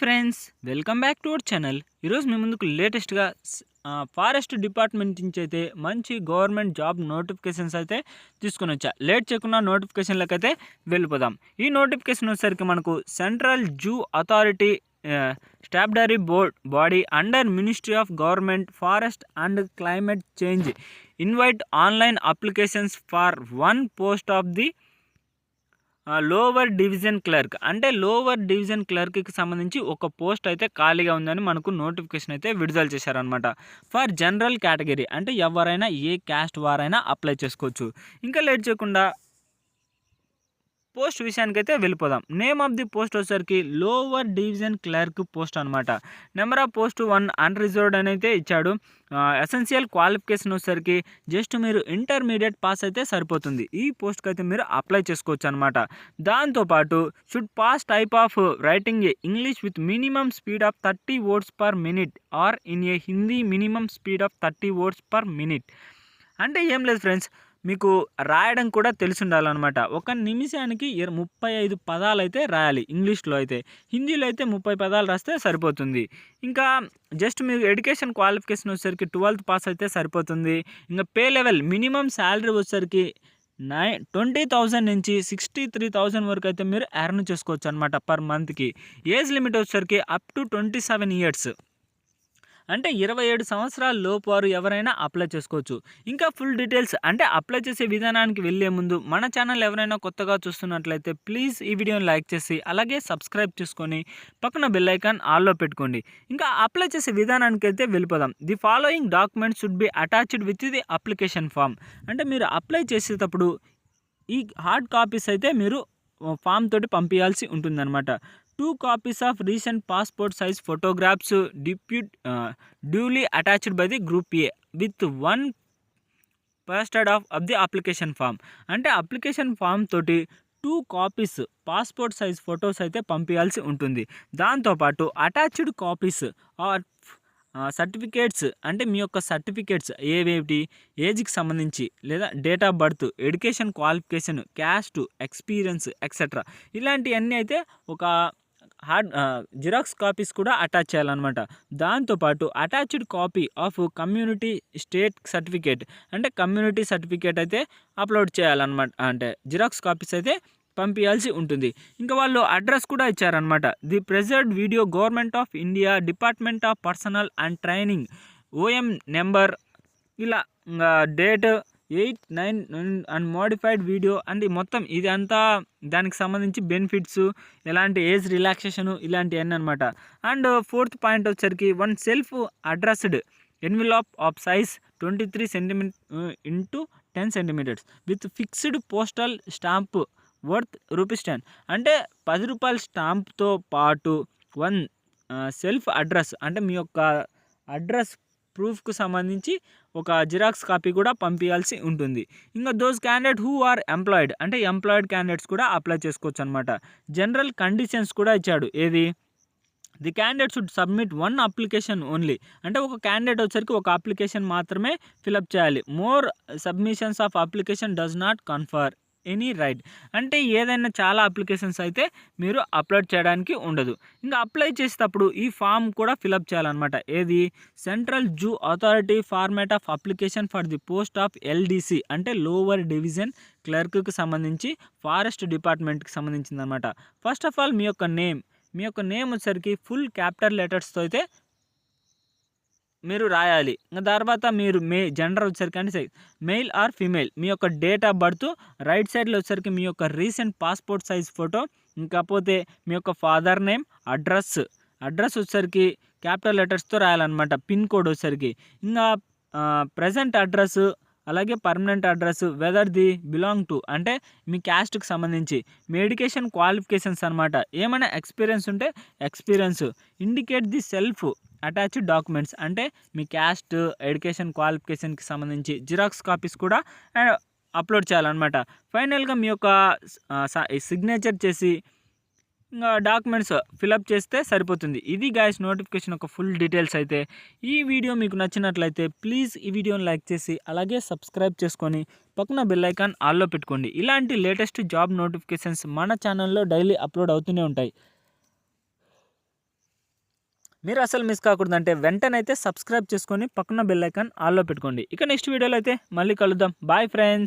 Friends welcome back to our channel. ఈరోజు మీ ముందుకు లేటెస్ట్గా ఫారెస్ట్ డిపార్ట్మెంట్ నుంచి అయితే మంచి గవర్నమెంట్ జాబ్ నోటిఫికేషన్స్ అయితే తీసుకొని వచ్చా. లేట్ చేయకుండా నోటిఫికేషన్లకు అయితే వెళ్ళిపోదాం. ఈ నోటిఫికేషన్ వచ్చేసరికి మనకు central zoo authority statutory board body under ministry of government forest and climate change invite online applications for one post of the lower division clerk. అంటే లోవర్ డివిజన్ క్లర్క్కి సంబంధించి ఒక పోస్ట్ అయితే ఖాళీగా ఉందని మనకు నోటిఫికేషన్ అయితే విడుదల చేశారనమాట ఫర్ జనరల్ కేటగిరీ అంటే ఎవరైనా ఏ క్యాస్ట్ వారైనా అప్లై చేసుకోవచ్చు. ఇంకా లేట్ చేయకుండా పోస్ట్ విషయానికైతే వెళ్ళిపోదాం. నేమ్ ఆఫ్ ది పోస్ట్ వచ్చేసరికి లోవర్ డివిజన్ క్లర్క్ పోస్ట్ అనమాట number of post one unreserved అని అయితే ఇచ్చాడు ఎసెన్షియల్ క్వాలిఫికేషన్ వచ్చేసరికి జస్ట్ మీరు ఇంటర్మీడియట్ పాస్ అయితే సరిపోతుంది. ఈ పోస్ట్కి అయితే మీరు అప్లై చేసుకోవచ్చు అనమాట దాంతోపాటు should pass type of writing English with minimum speed of thirty words per minute or in a Hindi minimum speed of thirty words per minute అంటే ఏం లేదు ఫ్రెండ్స్ మీకు రాయడం కూడా తెలిసి ఉండాలన్నమాట ఒక నిమిషానికి ముప్పై ఐదు పదాలు అయితే రాయాలి. ఇంగ్లీష్లో అయితే. హిందీలో అయితే ముప్పై పదాలు రాస్తే సరిపోతుంది. ఇంకా జస్ట్ మీకు ఎడ్యుకేషన్ క్వాలిఫికేషన్ వచ్చేసరికి ట్వెల్త్ పాస్ అయితే సరిపోతుంది. ఇంకా పే లెవెల్ మినిమం శాలరీ వచ్చేసరికి నైన్ ట్వంటీ థౌజండ్ నుంచి సిక్స్టీ త్రీ థౌజండ్ వరకు అయితే మీరు ఎర్న్ చేసుకోవచ్చు అనమాట పర్ మంత్కి. ఏజ్ లిమిట్ వచ్చేసరికి up to twenty seven years. అంటే ఇరవై ఏడు సంవత్సరాల లోపు వారు ఎవరైనా అప్లై చేసుకోవచ్చు. ఇంకా ఫుల్ డీటెయిల్స్ అంటే అప్లై చేసే విధానానికి వెళ్ళే ముందు మన ఛానల్ ఎవరైనా కొత్తగా చూస్తున్నట్లయితే ప్లీజ్ ఈ వీడియోని లైక్ చేసి అలాగే సబ్స్క్రైబ్ చేసుకొని పక్కన బెల్ ఐకాన్ ఆల్లో పెట్టుకోండి. ఇంకా అప్లై చేసే విధానానికి అయితే వెళ్ళిపోదాం. The following documents should be attached with the application form అంటే మీరు అప్లై చేసేటప్పుడు ఈ హార్డ్ కాపీస్ అయితే మీరు ఫామ్ తోటి పంపించాల్సి ఉంటుందన్నమాట. Two copies of recent passport size photographs depute duly attached by the group A with one posted of of the application form అంటే అప్లికేషన్ ఫామ్ తోటి two copies passport size photos అయితే పంపించాల్సి ఉంటుంది. దాంతోపాటు అటాచ్డ్ కాపీస్ ఆర్ సర్టిఫికేట్స్ అంటే మీ యొక్క certificates ఏవేటి ఏజ్కి సంబంధించి లేదా date of birth education qualification caste experience etcetera ఇలాంటివన్నీ అయితే ఒక హార్డ్ జిరాక్స్ కాపీస్ కూడా అటాచ్ చేయాలన్నమాట. దాంతోపాటు attached copy of community state certificate అంటే కమ్యూనిటీ సర్టిఫికేట్ అయితే అప్లోడ్ చేయాలన్నమాట అంటే జిరాక్స్ కాపీస్ అయితే పంపించాల్సి ఉంటుంది. ఇంకా వాళ్ళు అడ్రస్ కూడా ఇచ్చారనమాట the prescribed video government of India department of personnel and training OM number ఇలా date eight nine and modified video and. మొత్తం ఇది అంతా దానికి సంబంధించి బెనిఫిట్స్ ఎలాంటి ఏజ్ రిలాక్సేషను ఇలాంటివన్నీ అనమాట అండ్ ఫోర్త్ పాయింట్ వచ్చరికి one self addressed envelope of size twenty three centimetre into ten centimetres with fixed postal stamp worth rupees ten. అంటే పది రూపాయల స్టాంప్తో పాటు వన్ సెల్ఫ్ అడ్రస్ అంటే మీ యొక్క అడ్రస్ ప్రూఫ్కు సంబంధించి ఒక జిరాక్స్ కాపీ కూడా పంపించాల్సి ఉంటుంది. ఇంకా those candidate who are employed అంటే ఎంప్లాయిడ్ క్యాండిడేట్స్ కూడా అప్లై చేసుకోవచ్చు అనమాట జనరల్ కండిషన్స్ కూడా ఇచ్చాడు. ఏది? The candidate should submit one application only అంటే ఒక క్యాండిడేట్ వచ్చరికి ఒక అప్లికేషన్ మాత్రమే ఫిలప్ చేయాలి. More submissions of application does not confer any right అంటే ఏదైనా చాలా అప్లికేషన్స్ అయితే మీరు అప్లోడ్ చేయడానికి ఉండదు. ఇంకా అప్లై చేసేటప్పుడు ఈ ఫామ్ కూడా ఫిలప్ చేయాలన్నమాట. ఏది? Central zoo authority format of application for the post of LDC. అంటే లోవర్ డివిజన్ క్లర్క్కి సంబంధించి ఫారెస్ట్ డిపార్ట్మెంట్కి సంబంధించింది అనమాట ఫస్ట్ ఆఫ్ ఆల్ మీ యొక్క నేమ్. మీ యొక్క నేమ్ వచ్చేసరికి ఫుల్ క్యాపిటల్ లెటర్స్తో అయితే మీరు రాయాలి. తర్వాత మీరు మే జెండర్ వచ్చేసరికి అంటే మెయిల్ ఆర్ ఫీమేల్ మీ యొక్క డేట్ ఆఫ్ బర్త్ రైట్ సైడ్లో వచ్చేసరికి మీ యొక్క రీసెంట్ పాస్పోర్ట్ సైజ్ ఫోటో ఇంకపోతే మీ యొక్క ఫాదర్ నేమ్ అడ్రస్ అడ్రస్ వచ్చేసరికి క్యాపిటల్ లెటర్స్తో రాయాలన్నమాట పిన్ కోడ్ వచ్చేసరికి. ఇంకా ప్రజెంట్ అడ్రస్ అలాగే permanent address whether the belong to అంటే మీ క్యాస్ట్కి సంబంధించి మీ ఎడ్యుకేషన్ క్వాలిఫికేషన్స్ అనమాట ఏమైనా ఎక్స్పీరియన్స్ ఉంటే experience indicate the self attached documents అంటే మీ క్యాస్ట్ ఎడ్యుకేషన్ క్వాలిఫికేషన్కి సంబంధించి జిరాక్స్ కాపీస్ కూడా అప్లోడ్ చేయాలన్నమాట. ఫైనల్గా మీ యొక్క సిగ్నేచర్ చేసి డాక్యుమెంట్స్ ఫిలప్ చేస్తే సరిపోతుంది. ఇది గాయస్ నోటిఫికేషన్ ఒక ఫుల్ డీటెయిల్స్ అయితే. ఈ వీడియో మీకు నచ్చినట్లయితే ప్లీజ్ ఈ వీడియోని లైక్ చేసి అలాగే సబ్స్క్రైబ్ చేసుకొని పక్కన బెల్లైకాన్ ఆల్లో పెట్టుకోండి. ఇలాంటి లేటెస్ట్ జాబ్ నోటిఫికేషన్స్ మన ఛానల్లో డైలీ అప్లోడ్ అవుతూనే ఉంటాయి. మీరు అసలు మిస్ కాకూడదు అంటే వెంటనే అయితే సబ్స్క్రైబ్ చేసుకొని పక్కన బెల్లైకాన్ ఆల్లో పెట్టుకోండి. ఇక నెక్స్ట్ వీడియోలో అయితే మళ్ళీ కలుద్దాం. Bye friends